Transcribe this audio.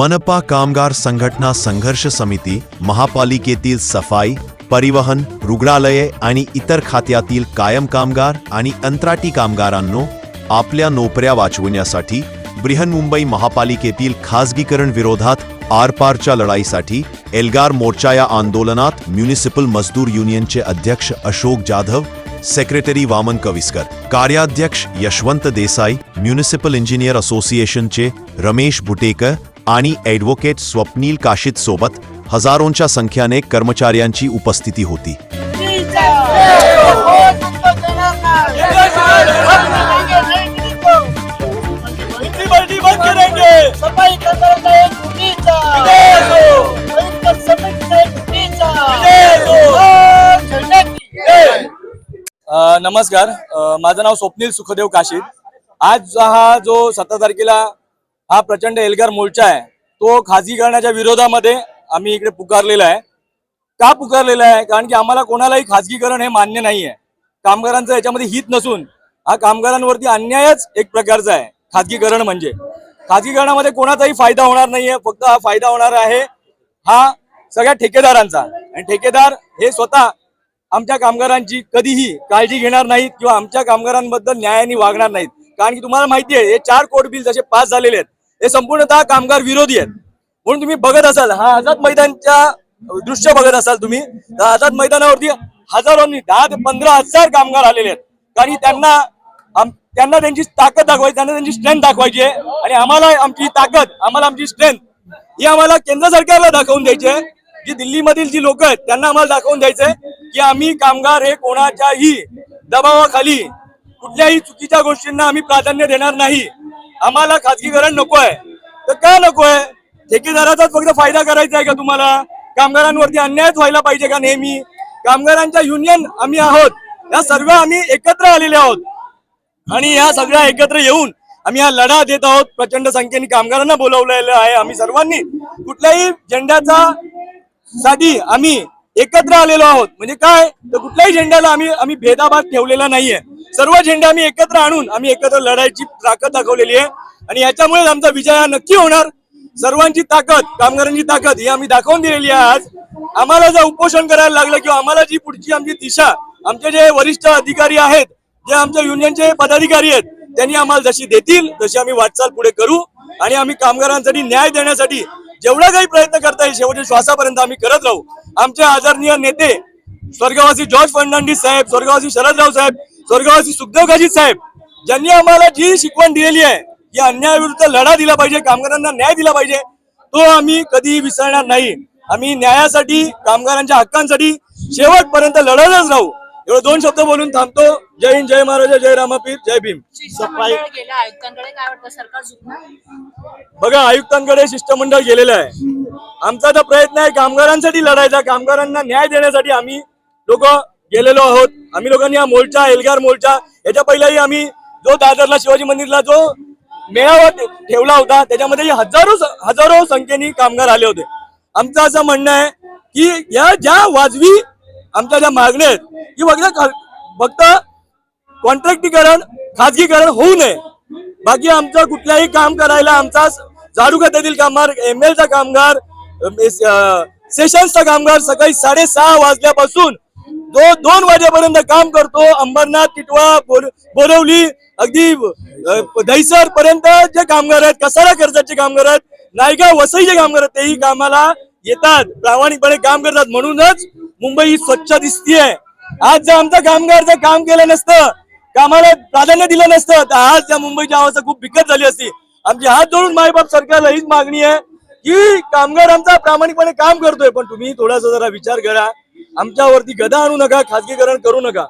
मनपा कामगार संघटना संघर्ष समिती महापालिकेतील सफाई परिवहन रुग्णालये आणि इतर खात्यातील कायम कामगार आणि अंतराटी कामगारांनो आपल्या नोकऱ्या वाचविण्यासाठी बृहन्मुंबई महापालिकेतील खासगीकरण विरोधात आरपारच्या लढाईसाठी एल्गार मोर्चा या आंदोलनात म्युनिसिपल मजदूर युनियनचे अध्यक्ष अशोक जाधव सेक्रेटरी वामन कविस्कर कार्याध्यक्ष यशवंत देसाई म्युनिसिपल इंजिनियर असोसिएशनचे रमेश बुटेकर आणि ॲडव्होकेट स्वप्नील काशीत सोबत हजारोंच्या संख्येने कर्मचाऱ्यांची उपस्थिती होती. नमस्कार. माझं नाव स्वप्नील सुखदेव काशीद आज हा जो सतरा तारखेला हा प्रचंड एल्गार मोर्चा आहे. तो खाजगीकरणाच्या विरोधामध्ये आम्ही इकडे पुकारलेला आहे. का पुकारलेला आहे? कारण की आम्हाला कोणालाही खाजगीकरण हे मान्य नाही आहे कामगारांचं याच्यामध्ये हित नसून हा कामगारांवरती अन्यायच एक प्रकारचा आहे. खाजगीकरण म्हणजे. खाजगीकरणामध्ये कोणाचाही फायदा होणार नाहीये. फक्त हा फायदा होणार आहे हा सगळ्या ठेकेदारांचा. आणि ठेकेदार हे स्वतः आमच्या कामगारांची कधीही काळजी घेणार नाहीत किंवा आमच्या कामगारांबद्दल न्यायाने वागणार नाहीत. कारण की तुम्हाला माहिती आहे हे चार कोर्ट बिल जसे पास झालेले आहेत. हे संपूर्णतः कामगार विरोधी आहेत. म्हणून तुम्ही बघत असाल हा आझाद मैदानच्या दृश्य बघत असाल तुम्ही आझाद मैदानावरती हजारोंनी दहा ते पंधरा हजार कामगार आलेले आहेत. कारण त्यांना त्यांना त्यांची ताकद दाखवायची त्यांना त्यांची स्ट्रेंथ दाखवायची आहे. आणि आम्हाला आमची ताकद आम्हाला आमची स्ट्रेंथ ही आम्हाला केंद्र सरकारला दाखवून द्यायची आहे. जी दिल्लीमधील जी लोक आहेत त्यांना आम्हाला दाखवून द्यायचंय की आम्ही कामगार हे कोणाच्याही दबावाखाली कुठल्याही चुकीच्या गोष्टींना आम्ही प्राधान्य देणार नाही. आम्हाला खाजगीकरण नको आहे तर का नको आहे ठेकेदाराचाच फक्त फायदा करायचा आहे का तुम्हाला? कामगारांवरती अन्यायच व्हायला पाहिजे का नेहमी? कामगारांच्या युनियन आम्ही आहोत. या सर्व आम्ही एकत्र आलेले आहोत. आणि या सगळ्या एकत्र येऊन आम्ही हा लढा देत आहोत. प्रचंड संख्येने कामगारांना बोलवलेलं आहे आम्ही सर्वांनी. कुठल्याही झेंड्याचा साठी आम्ही एकत्र आलेलो आहोत. म्हणजे काय? तर कुठल्याही झेंड्याला आम्ही आम्ही भेदाभाद ठेवलेला नाहीये. सर्व झेंडे आम्ही एकत्र आणून आम्ही एकत्र लढायची ताकद दाखवलेली आहे. आणि याच्यामुळेच आमचा विजय हा नक्की होणार. सर्वांची ताकद कामगारांची ताकद ही आम्ही दाखवून दिलेली आहे आज. आम्हाला जर उपोषण करायला लागलं किंवा आम्हाला जी पुढची आमची दिशा आमचे जे वरिष्ठ अधिकारी आहेत जे आमच्या युनियनचे पदाधिकारी आहेत त्यांनी आम्हाला जशी देतील तशी आम्ही वाटचाल पुढे करू. आणि आम्ही कामगारांसाठी न्याय देण्यासाठी जेवढा काही प्रयत्न करता येईल शेवटच्या श्वासापर्यंत आम्ही करत राहू. आमचे आदरणीय नेते स्वर्गवासी जॉर्ज फर्नांडिस साहेब स्वर्गवासी शरदराव साहेब स्वर्गवासी सुखदेव साहेब ज्यांनी आम्हाला जी शिकवण दिलेली आहे की अन्यायाविरुद्ध लढा दिला पाहिजे कामगारांना न्याय दिला पाहिजे तो आम्ही कधीही विसरणार नाही. आम्ही न्यायासाठी कामगारांच्या हक्कांसाठी शेवटपर्यंत लढतच राहू. एवढं दोन शब्द बोलून थांबतो. जय हिंद जय महाराज जय रामापीर जय भीम. बघा आयुक्तांकडे शिष्टमंडळ गेलेलं आहे. आमचा तर प्रयत्न आहे कामगारांसाठी लढायचा कामगारांना न्याय देण्यासाठी आम्ही लोक गेलेलो आहोत. आम्ही लोकांनी हा मोर्चा एल्गार मोर्चा याच्या पहिलाही आम्ही जो दादरला शिवाजी मंदिरला जो मेळावा ठेवला होता त्याच्यामध्ये हजारो हजारो संख्येने कामगार आले होते. आमचं असं म्हणणं आहे की या ज्या वाजवी आमच्या ज्या मागण्या आहेत की फक्त फक्त कॉन्ट्रॅक्टीकरण खाजगीकरण होऊ नये. बाकी आमचं कुठल्याही काम करायला आमचा झाडू खात्यातील कामगार एम एलचा कामगार सेशन्सचा कामगार सकाळी साडेसहा वाजल्यापासून जो दोन वाजेपर्यंत काम करतो. अंबरनाथ टिटवा बोर- बोरवली अगदी दहिसर पर्यंत जे कामगार आहेत कसारा कर्जाचे कामगार आहेत नायगाव वसईचे कामगार आहेत तेही कामाला येतात. प्रामाणिकपणे काम करतात. म्हणूनच मुंबई ही स्वच्छ दिसतीये. आज जर आमचा कामगार जर काम केलं नसतं कामाला प्राधान्य दिलं नसतं तर आज त्या मुंबईची अवस्था खूप बिकट झाली असती. आमची हात जोडून मायबाप सरकारला हीच मागणी आहे की कामगार आमचा प्रामाणिकपणे काम करतोय. पण तुम्ही थोडासा जरा विचार करा. आमच्यावरती गदा आणू नका खाजगीकरण करू नका.